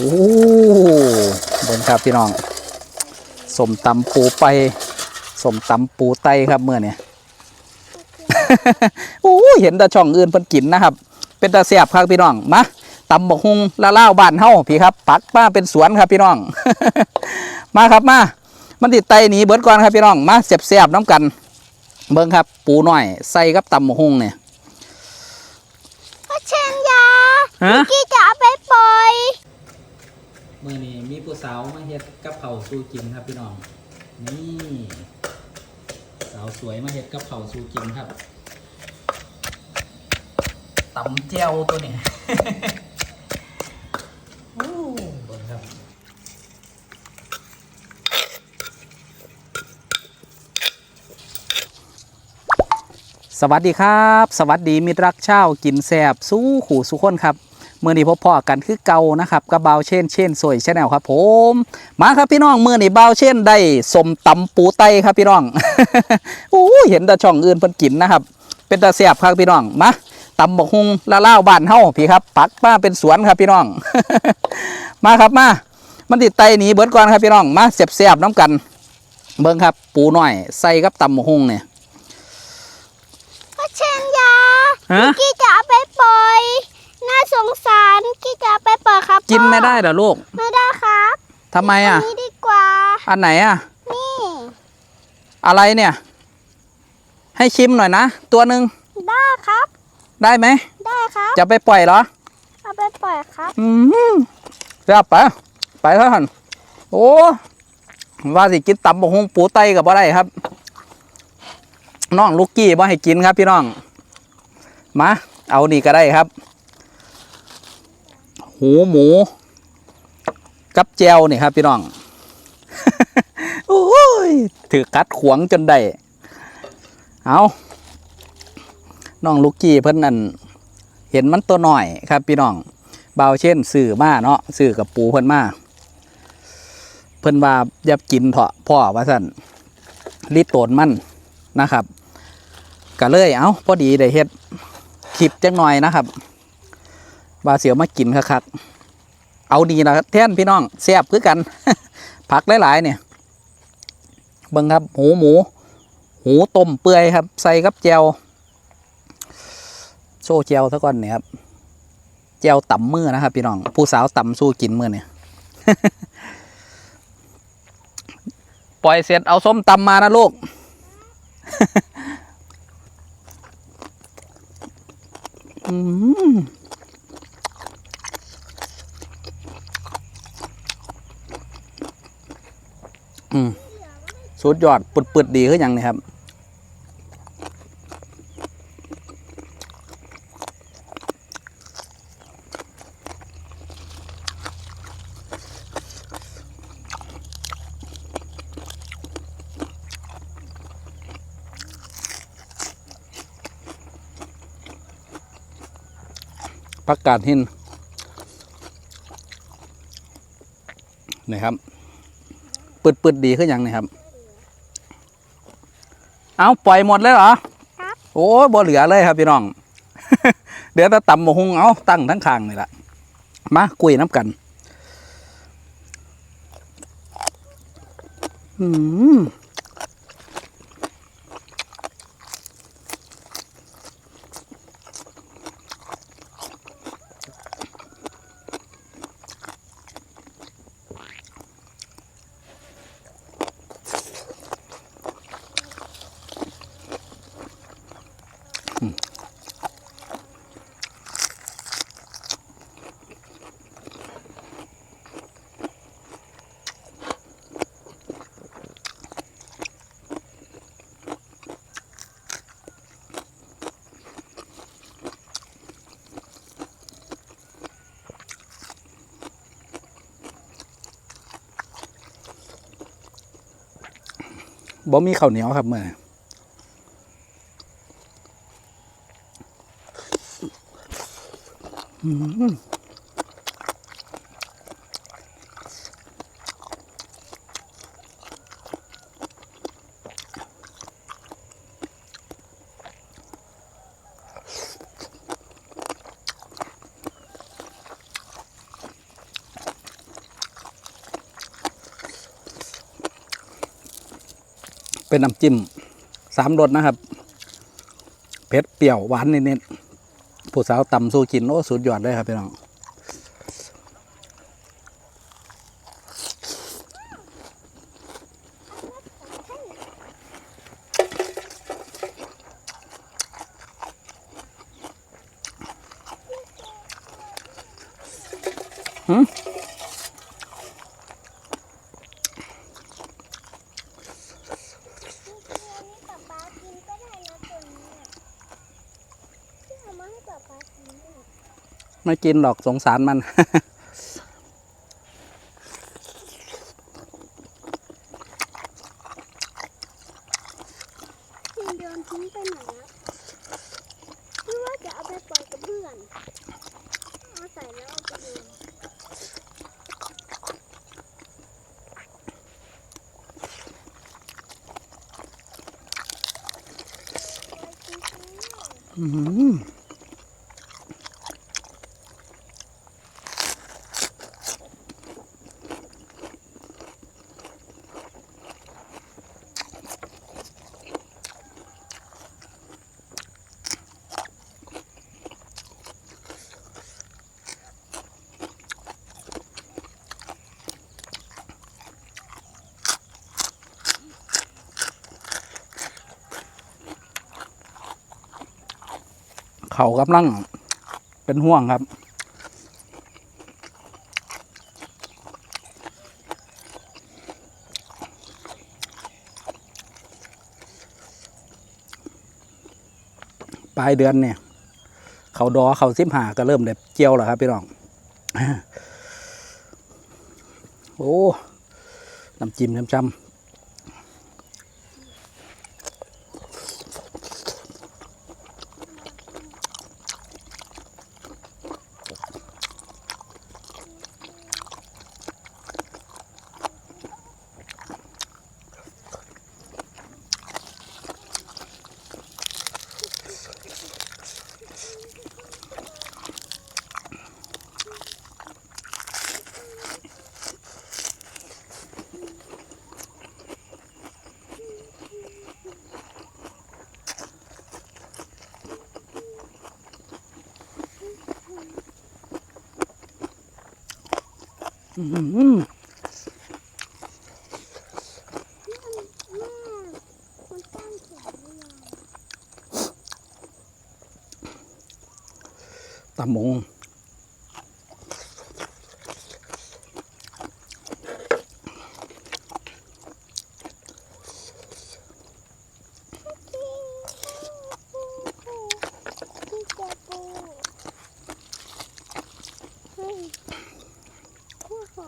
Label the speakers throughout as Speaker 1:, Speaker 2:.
Speaker 1: อ้เบิ่งครับพี่น้องสมตำปูไปสมตำปูไตครับเมื่อเนี่ยโอ้เห็นแต่ช่องอื่นเพิ่นกินนะครับ เป็นตาเสียบครับพี่น้องมาตำบกฮุงละเล่าวบ้านเฮาพี่ครับ ปักมาเป็นสวนครับพี่น้อง มาครับมา มันติดไตหนีเบิดก่อนครับพี่น้องมาเสียบๆน้ำกัน เบิ่งครับ ปูหน่อย ใส่กับตำบกฮุงเนี่ย
Speaker 2: พ่อเชนยา
Speaker 1: ฮะ
Speaker 2: กี้จะเอาไปปล่อย
Speaker 1: มื่อนี้มี ผู้สาวมาเฮ็ดกับเผาสู้กินครับพี่น้อง นี่สาวสวยมาเฮ็ดกับเผาสู้กินครับตำเจียวตัวนี้โอ้เบิ่งครับสวัสดีครับ สวัสดีมิตรรักเช่ากินแซบสู้ขู่สุขคนครับ เมื่อนี้พบพ่อกันคือเก่านะครับกับเบาวเช่นเช่นสวยชาแนลครับผมมาครับพี่น้องเมื่อนี้เบาวเช่นได้สมตำปูไตครับพี่น้องโอ้เห็นแต่ช่องอื่นเพิ่นกินนะครับ เป็นตาเสียบครับพี่น้องมาตำบกฮุงละเล่าวบ้านเฮาพี่ครับ ปักมาเป็นสวนครับพี่น้อง มาครับมา มันติดไตหนีเบิดก่อนครับพี่น้องมาเสียบเสียบๆน้ำกัน เบิ่งครับ ปูหน่อยใส่กับตำบกฮุงเนี่ย
Speaker 2: พ่อเชนยา
Speaker 1: ฮะ
Speaker 2: กี้จะเอาไปปล่อย น่าสงสารกี้จะเอาไปปล่อยครับ
Speaker 1: กิน
Speaker 2: พ่อ
Speaker 1: ไม่ได้เหรอลูก
Speaker 2: ไม่ได้ครับ
Speaker 1: ทำไมอะ
Speaker 2: นนี้ดีกว่า
Speaker 1: อันไหนอะ
Speaker 2: นี่
Speaker 1: อะไรเนี่ย ให้ชิมหน่อยนะ ตัวหนึ่ง
Speaker 2: ได้ครับ
Speaker 1: ได้ไหม
Speaker 2: ได้ครับ
Speaker 1: จะไปปล่อยเหรอ
Speaker 2: เอาไปปล่อยครับ
Speaker 1: อืมเรียบไป ไปเถอะหันโอ้ว่าสิกินตับบกฮงปูไตกับอะไรครับ น้องลูกกี้บ่ให้กินครับพี่น้อง มา เอานี่ก็ได้ครับ หูหมู กับแจวนี่ครับพี่น้องโอ้ยถือกัดขวงจนได้เอาน้องลูกกี้เพิ่นนั่นเห็นมันตัวหน่อยครับพี่น้องเบาเช่นสื่อมาเนาะสื่อกับปูเพิ่นมาเพิ่นว่าอย่ากินเถอะพ่อว่าสั่นรีดโตนมันนะครับก็เลยเอ้าพอดีได้เฮ็ดคลิปจังหน่อยนะครับ ว่าเสียวมากินคักๆเอาดีนะแท่นพี่น้องแซ่บคือกัน ผักหลายๆเนี่ยเบิ่งครับหูหมู หูต้มเปื่อยครับ ใส่กับแจวโซ่แจวซะก่อนเนี่ยครับแจวต่ำมือนะครับ พี่น้องผู้สาวต่ำสู้กินมือเนี่ยปล่อยเสร็จเอาส้มตำมานะลูก อืม อืมสุดยอดปุดๆดีขึ้นยังนี่ยครับประกาศหินนี่ครับ ปืดปืดๆดีขึ้นยังนี่ครับ เอาปล่อยหมดเลยเหรอ
Speaker 2: ครับ
Speaker 1: โอ้ยบ่เหลือเลยครับพี่น้อง เดี๋ยวจะตำหมหุงเอาตั้งทั้งคางนี่แหละมาคุยน้ำกัน อืม บ่มีข้าวเหนียวครับเมื่ออืม เป็นน้ำจิ้มสามรสนะครับ เผ็ดเปรี้ยวหวานนิดๆผู้สาวตำสู้กิน โอ้สุดยอดเลยครับพี่น้อง
Speaker 2: ป๊าป๊ากินก็ได้นะตัวนี้ที่เอามาให้ป๊าป๊ากินเนี่ย
Speaker 1: ไม่กินหรอกสงสารมัน
Speaker 2: มันโยนทิ้งไปไหนอะพี่ว่าจะเอาไปปล่อยกับเพื่อนเอาใส่แล้วเอาไปโยน
Speaker 1: อื้อ เขากำลังเป็นห่วงครับปลายเดือนเนี่ย เขาดอเขาซิมหาก็เริ่มเด็บเจียวแล้วครับ พี่น้อง โอ้ น้ำจิ้มน้ำจำ
Speaker 2: ตั้งแขนหรือยัง
Speaker 1: ตำมง
Speaker 2: พี่เจปูเฮ้ยพวกเขา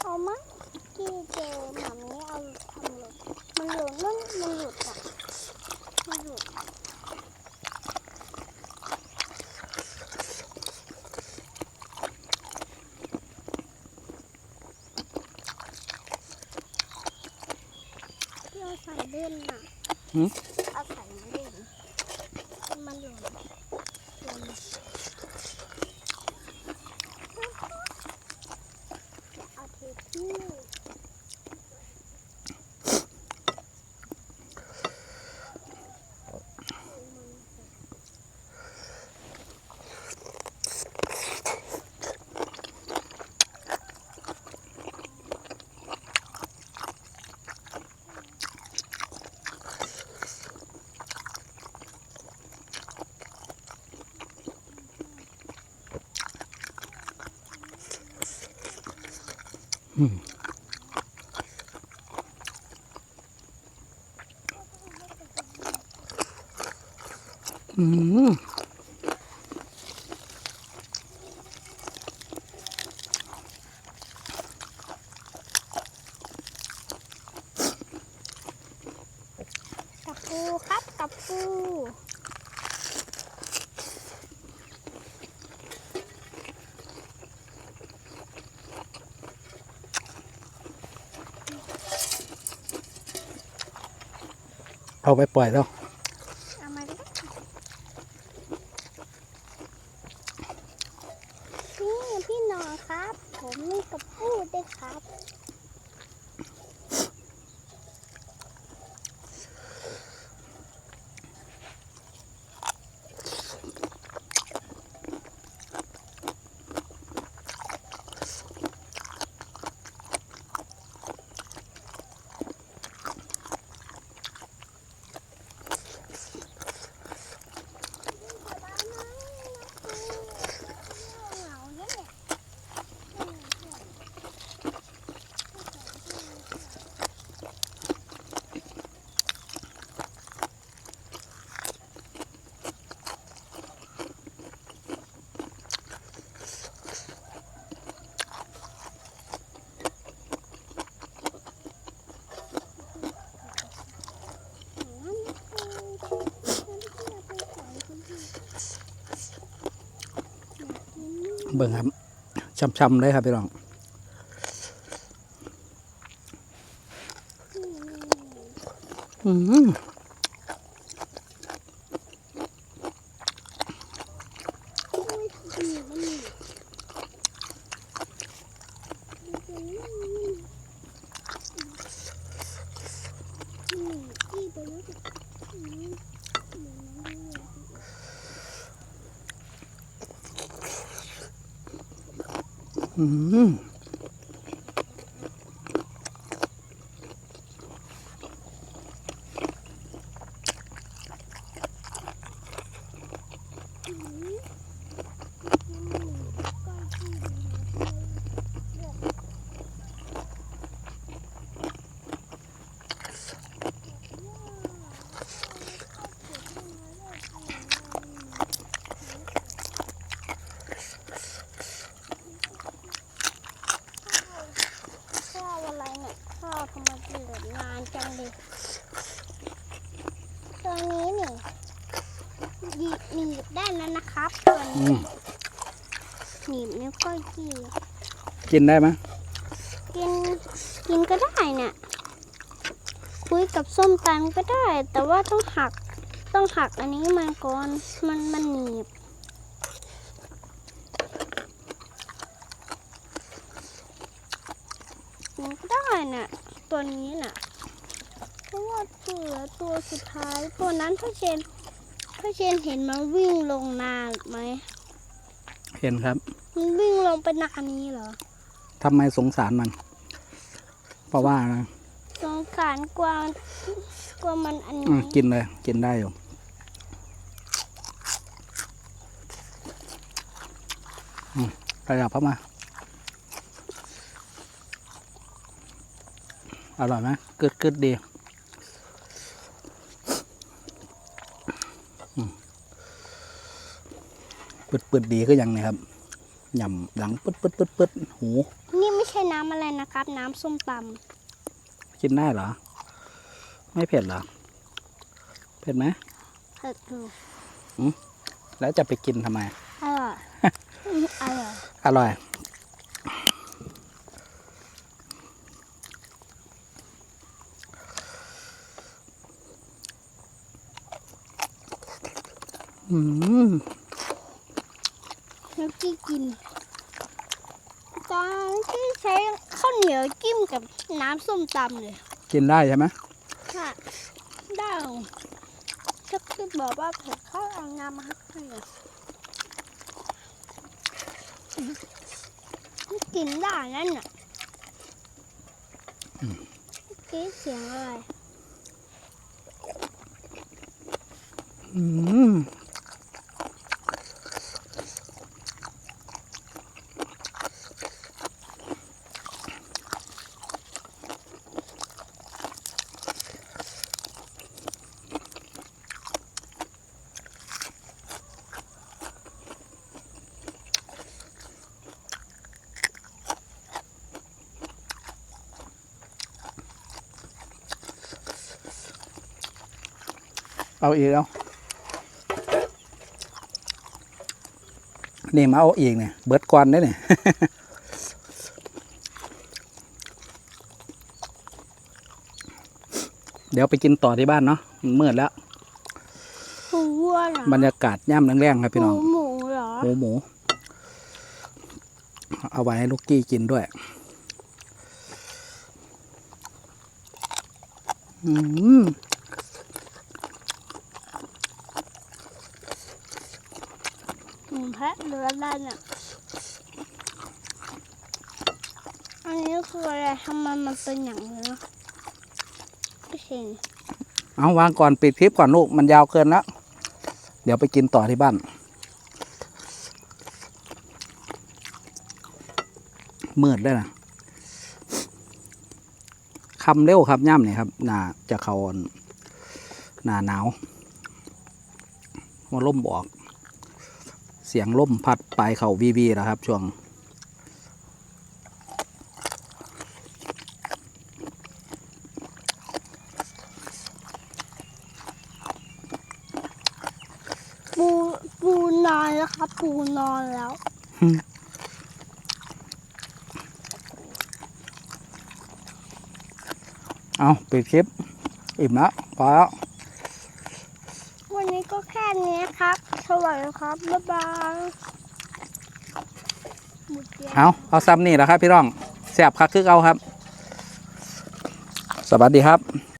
Speaker 2: เอามากี่เจอหมามีเอาทำหลุดมันหลุดมันมันหลุดอะมันหลุดที่เอาใส่เล่นน่ะ
Speaker 1: หืม
Speaker 2: เอาใส่มาเล่นมันหล่นหล่นเอาเทที่
Speaker 1: อืม
Speaker 2: กับปูครับกับปู
Speaker 1: เอาไปปล่อยแล้ว
Speaker 2: เอามาดินี่พี่น้องครับ ผมนี่กับ
Speaker 1: เบิ่งครับช้ำๆเลยครับพี่น้องอืม
Speaker 2: โอ้ยดีมันนี่อืมอีไปแล้วสิอืมอืม
Speaker 1: อืม
Speaker 2: ข้าวอะไรเนี่ยข้าวทำไมเดือดนานจังเลยตัวนี้นี่หนีบหนีบได้แล้วนะครับตัว
Speaker 1: อื
Speaker 2: นี้
Speaker 1: ม
Speaker 2: หนีบนิ้วก้อยกี้
Speaker 1: กินได้ไหม
Speaker 2: กินกินก็ได้เนี่ยคุยกับส้มตำก็ได้ แต่ว่าต้องหักต้องหักอันนี้มันก่อนมันมันหนีบกินก็ได้น่ะตัวนี้น่ะเพราะว่าเหลือตัวสุดท้ายตัวนั้นพ่อเชนพ่อเชนเห็นมันวิ่งลงนาไหม
Speaker 1: เห็นครับ
Speaker 2: มันวิ่งลงไปนานี้เหรอ
Speaker 1: ทำไมสงสารมัน เพราะว่านะ
Speaker 2: สงสารกวางกวางมันอัน
Speaker 1: อืม
Speaker 2: นี้
Speaker 1: กินเลย กินได้อยู่ อืมขยับเข้ามา อร่อยไหมกึดกึดดีอืม ปึดปึดดีก็ยังเนี่ยครับยำหลังปึดปึดปึดปึดหู
Speaker 2: นี่ไม่ใช่น้ำอะไรนะครับ น้ำส้มต
Speaker 1: กินได้เหรอ ไม่เผ็ดเหรอ เผ็ดไหมำ
Speaker 2: เผ็ดดู
Speaker 1: แล้วจะไปกินทำไม
Speaker 2: อร่อยอืมอร่อย
Speaker 1: อร่อย อืม
Speaker 2: น้ำที่กินตอนที่ใช้ข้าวเหนียวจิ้มกับน้ำส้มตำเลย
Speaker 1: กินได้ใช่ไหม
Speaker 2: ค่ะได้ชักคือบอกว่าเผ็ดข้าวเอาน้ำมาให้เลยกินได้นั่นน่ะเมื่อกี้เสียงอะไร
Speaker 1: อืม เอาอีกแล้วนี่มาเอาอีกเนี่ยเบิดก่อนได้เนี่ยเดี๋ยวไปกินต่อที่บ้านเนาะมันมืดแล้ว
Speaker 2: หูวัวเหรอบ
Speaker 1: รรยากาศย่ำแรงๆครับพี่น้อง
Speaker 2: หูหมูเหรอ
Speaker 1: หมูหมู เอาไว้ให้ลูกกี้กินด้วยอืม
Speaker 2: หมู แพะหรืออะไรเนี่ย อันนี้คืออะไรทำไมมันเป็นอย่างนี้นะไม่เห็น
Speaker 1: เอาวางก่อนปิดคลิปก่อนลูกมันยาวเกินแล้ว เดี๋ยวไปกินต่อที่บ้านมืดด้วยนะคำเร็วครับย่ำเนี่ยครับหนาจะเขาอ่อนหนาหนาวว่าล่มบอก สียงล่มพัดปลายเข่าวีวีนะครับ ช่วง
Speaker 2: ปูปูนอนแล้วครับ ปูนอนแล้ว
Speaker 1: เอาปิดคลิป อิ่มแล้วพอแล้ว
Speaker 2: สวัสดีครับ บ๊ายบายหมดแล้ว
Speaker 1: เอาเอาซ้ำนี่แหละครับ พี่ร้องแสบคักคือเอาครับ สวัสดีครับ